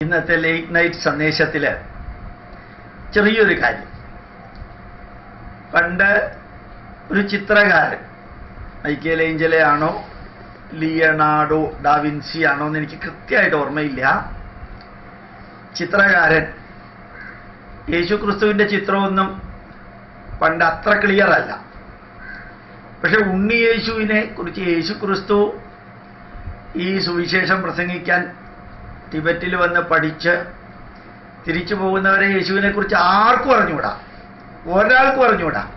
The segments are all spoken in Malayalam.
ഇന്നത്തെ ലേറ്റ് നൈറ്റ് സന്ദേശത്തിൽ ചെറിയൊരു കാര്യം. പണ്ട് ഒരു ചിത്രകാരൻ മൈക്കേൽ ഏഞ്ചലെ ആണോ ലിയണാഡോ ഡാവിൻസി ആണോ എന്ന് എനിക്ക് കൃത്യമായിട്ട് ഓർമ്മയില്ല. ചിത്രകാരൻ യേശു ക്രിസ്തുവിന്റെ ചിത്രമൊന്നും പണ്ട് അത്ര ക്ലിയർ അല്ല. പക്ഷെ ഉണ്ണി യേശുവിനെ കുറിച്ച് യേശു ക്രിസ്തു ഈ സുവിശേഷം പ്രസംഗിക്കാൻ ടിബറ്റിൽ വന്ന് പഠിച്ച് തിരിച്ചു പോകുന്നവരെ യേശുവിനെ കുറിച്ച് ആർക്കും അറിഞ്ഞുകൂടാ? ഒരാൾക്കും അറിഞ്ഞുകൂടാ?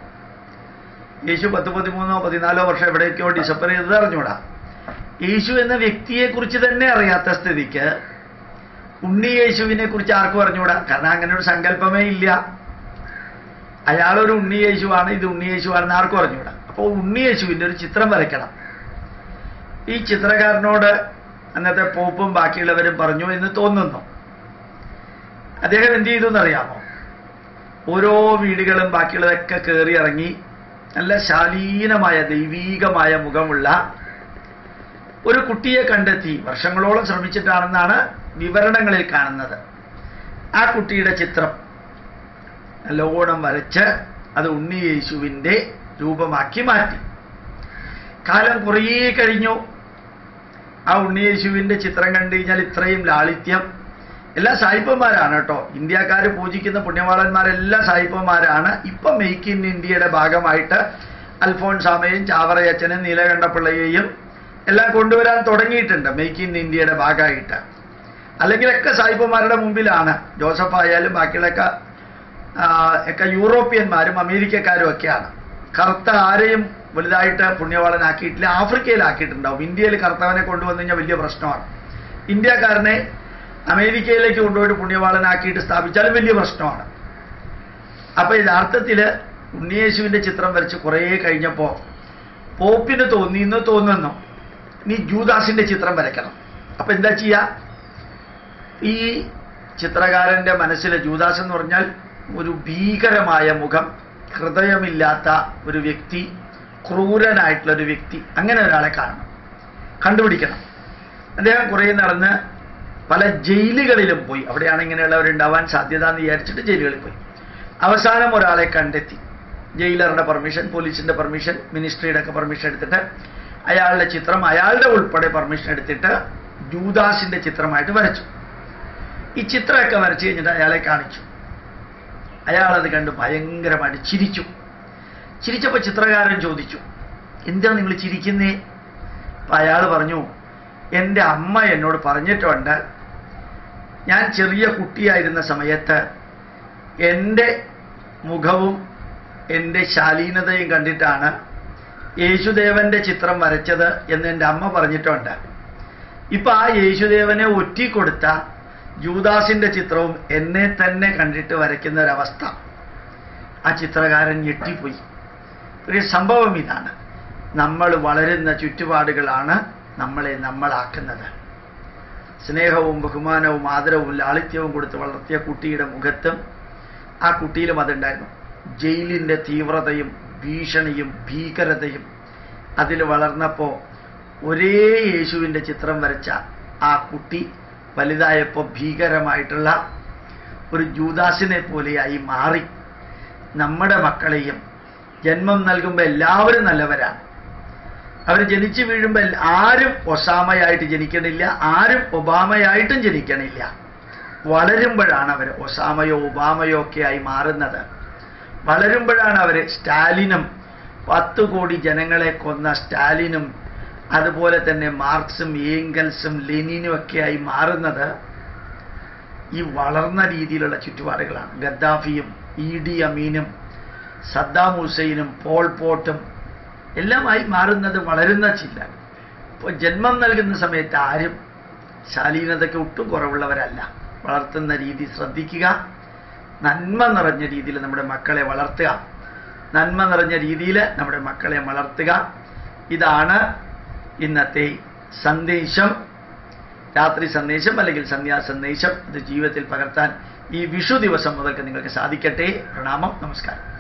യേശു പത്ത് പതിമൂന്നോ പതിനാലോ വർഷം എവിടേക്കോ ഡിസംബർ ചെയ്തത് അറിഞ്ഞുകൂടാ? യേശു എന്ന വ്യക്തിയെക്കുറിച്ച് തന്നെ അറിയാത്ത സ്ഥിതിക്ക് ഉണ്ണി യേശുവിനെ കുറിച്ച് ആർക്കും അറിഞ്ഞുകൂടാ? കാരണം അങ്ങനെ ഒരു സങ്കല്പമേ ഇല്ല. അയാളൊരു ഉണ്ണി യേശുവാണ് ഇത് ഉണ്ണി യേശുവാണെന്ന് ആർക്കും അറിഞ്ഞുകൂടാ? അപ്പോൾ ഉണ്ണി യേശുവിന്റെ ഒരു ചിത്രം വരയ്ക്കണം. ഈ ചിത്രകാരനോട് അന്നത്തെ പോപ്പും ബാക്കിയുള്ളവരും പറഞ്ഞു എന്ന് തോന്നുന്നു. അദ്ദേഹം എന്ത് ചെയ്തു എന്നറിയാമോ? ഓരോ വീടുകളും ബാക്കിയുള്ളതൊക്കെ കയറി ഇറങ്ങി നല്ല ശാലീനമായ ദൈവീകമായ മുഖമുള്ള ഒരു കുട്ടിയെ കണ്ടെത്തി. വർഷങ്ങളോളം ശ്രമിച്ചിട്ടാണെന്നാണ് വിവരണങ്ങളിൽ കാണുന്നത്. ആ കുട്ടിയുടെ ചിത്രം നല്ലോണം വരച്ച് അത് ഉണ്ണി യേശുവിന്റെ രൂപമാക്കി മാറ്റി. കാലം കുറേ കഴിഞ്ഞു. ആ ഉണ്ണിയേശുവിന്റെ ചിത്രം കണ്ടു കഴിഞ്ഞാൽ ഇത്രയും ലാളിത്യം. എല്ലാ സായിപ്പന്മാരാണ് കേട്ടോ. ഇന്ത്യക്കാർ പൂജിക്കുന്ന പുണ്യവാളന്മാരെല്ലാം സായിപ്പന്മാരാണ്. ഇപ്പം മെയ്ക്ക് ഇൻ ഇന്ത്യയുടെ ഭാഗമായിട്ട് അൽഫോൺസാമയും ചാവറയച്ചനും നീലകണ്ഠപിള്ളയെയും എല്ലാം കൊണ്ടുവരാൻ തുടങ്ങിയിട്ടുണ്ട് മെയ്ക്ക് ഇൻ ഇന്ത്യയുടെ ഭാഗമായിട്ട്. അല്ലെങ്കിലൊക്കെ സായിപ്പന്മാരുടെ മുമ്പിലാണ്. ജോസഫ് ആയാലും ബാക്കിയുള്ളൊക്കെ ഒക്കെ യൂറോപ്യന്മാരും അമേരിക്കക്കാരും ഒക്കെയാണ്. കറുത്ത ആരെയും വലുതായിട്ട് പുണ്യവാളനാക്കിയിട്ടില്ല. ആഫ്രിക്കയിലാക്കിയിട്ടുണ്ടാവും. ഇന്ത്യയിൽ കർത്താവിനെ കൊണ്ടുവന്നു കഴിഞ്ഞാൽ വലിയ പ്രശ്നമാണ്. ഇന്ത്യക്കാരനെ അമേരിക്കയിലേക്ക് കൊണ്ടുപോയിട്ട് പുണ്യവാളനാക്കിയിട്ട് സ്ഥാപിച്ചാലും വലിയ പ്രശ്നമാണ്. അപ്പൊ യഥാർത്ഥത്തിൽ ഉണ്ണിയേശുവിന്റെ ചിത്രം വരച്ച് കുറേ കഴിഞ്ഞപ്പോൾ പോപ്പിന് തോന്നി ഇന്ന് തോന്നുന്നു. നീ ജൂദാസിന്റെ ചിത്രം വരയ്ക്കണം. അപ്പൊ എന്താ ചെയ്യാ? ഈ ചിത്രകാരന്റെ മനസ്സിൽ ജൂദാസ് എന്ന് പറഞ്ഞാൽ ഒരു ഭീകരമായ മുഖം ഹൃദയമില്ലാത്ത ഒരു വ്യക്തി ക്രൂരനായിട്ടുള്ള ഒരു വ്യക്തി. അങ്ങനെ ഒരാളെ കാണണം. കണ്ടുപിടിക്കണം. അദ്ദേഹം കുറേ നടന്ന് പല ജയിലുകളിലും പോയി. അവിടെയാണ് ഇങ്ങനെയുള്ളവരുണ്ടാവാൻ സാധ്യത എന്ന് വിചാരിച്ചിട്ട് ജയിലുകളിൽ പോയി. അവസാനം ഒരാളെ കണ്ടെത്തി. ജയിലറുടെ പെർമിഷൻ പോലീസിന്റെ പെർമിഷൻ മിനിസ്ട്രിയുടെ ഒക്കെ പെർമിഷൻ എടുത്തിട്ട് അയാളുടെ ചിത്രം അയാളുടെ ഉൾപ്പെടെ പെർമിഷൻ എടുത്തിട്ട് ജൂദാസിന്റെ ചിത്രമായിട്ട് വരച്ചു. ഈ ചിത്രമൊക്കെ വരച്ചു കഴിഞ്ഞിട്ട് അയാളെ കാണിച്ചു. അയാളത് കണ്ട് ഭയങ്കരമായിട്ട് ചിരിച്ചു. ചിരിച്ചപ്പോൾ ചിത്രകാരൻ ചോദിച്ചു എന്താ നിങ്ങൾ ചിരിക്കുന്നേ? അയാൾ പറഞ്ഞു എന്റെ അമ്മ എന്നോട് പറഞ്ഞിട്ടുണ്ട് ഞാൻ ചെറിയ കുട്ടിയായിരുന്ന സമയത്ത് എന്റെ മുഖവും എന്റെ ശാലീനതയും കണ്ടിട്ടാണ് യേശുദേവന്റെ ചിത്രം വരച്ചത് എന്ന് എന്റെ അമ്മ പറഞ്ഞിട്ടുണ്ട്. ഇപ്പൊ ആ യേശുദേവനെ ഒറ്റിക്കൊടുത്ത ജൂദാസിന്റെ ചിത്രവും എന്നെ തന്നെ കണ്ടിട്ട് വരയ്ക്കുന്ന ഒരവസ്ഥ. ആ ചിത്രകാരൻ ഞെട്ടിപ്പോയി. ഒരു സംഭവം ഇതാണ്. നമ്മൾ വളരുന്ന ചുറ്റുപാടുകളാണ് നമ്മളെ നമ്മളാക്കുന്നത്. സ്നേഹവും ബഹുമാനവും ആദരവും ലാളിത്യവും കൊടുത്ത് വളർത്തിയ കുട്ടിയുടെ മുഖത്തും ആ കുട്ടിയിലും അതുണ്ടായിരുന്നു. ജയിലിന്റെ തീവ്രതയും ഭീഷണിയും ഭീകരതയും അതിൽ വളർന്നപ്പോൾ ഒരേ യേശുവിന്റെ ചിത്രം വരച്ച ആ കുട്ടി വലുതായപ്പോൾ ഭീകരമായിട്ടുള്ള ഒരു ജൂദാസിനെ പോലെയായി മാറി. നമ്മുടെ മക്കളെയും ജന്മം നൽകുമ്പോൾ എല്ലാവരും നല്ലവരാണ്. അവർ ജനിച്ചു വീഴുമ്പോൾ ആരും ഒസാമയായിട്ട് ജനിക്കണില്ല ആരും ഒബാമയായിട്ടും ജനിക്കണില്ല. വളരുമ്പോഴാണ് അവർ ഒസാമയോ ഒബാമയോ ഒക്കെ ആയി മാറുന്നത്. വളരുമ്പോഴാണ് അവർ സ്റ്റാലിനും പത്തു കോടി ജനങ്ങളെ കൊന്ന സ്റ്റാലിനും അതുപോലെ തന്നെ മാർക്സും ഏങ്കൽസും ലെനിനും ഒക്കെ ആയി മാറുന്നത് ഈ വളർന്ന രീതിയിലുള്ള ചുറ്റുപാടുകളാണ്. ഗദ്ദാഫിയും ഇ ഡി അമീനും സദ്ദാം ഹുസൈനും പോൾ പോട്ടും എല്ലാമായി മാറുന്നത് വളരുന്ന ചില്ല. ഇപ്പോൾ ജന്മം നൽകുന്ന സമയത്ത് ആരും ശാലീനതയ്ക്ക് ഒട്ടും കുറവുള്ളവരല്ല. വളർത്തുന്ന രീതി ശ്രദ്ധിക്കുക. നന്മ നിറഞ്ഞ രീതിയിൽ നമ്മുടെ മക്കളെ വളർത്തുക. നന്മ നിറഞ്ഞ രീതിയിൽ നമ്മുടെ മക്കളെ വളർത്തുക. ഇതാണ് ഇന്നത്തെ സന്ദേശം. രാത്രി സന്ദേശം അല്ലെങ്കിൽ സന്ധ്യാ സന്ദേശം ഇത് ജീവിതത്തിൽ പകർത്താൻ ഈ വിഷു ദിവസം മുതൽക്ക് നിങ്ങൾക്ക് സാധിക്കട്ടെ. പ്രണാമം. നമസ്കാരം.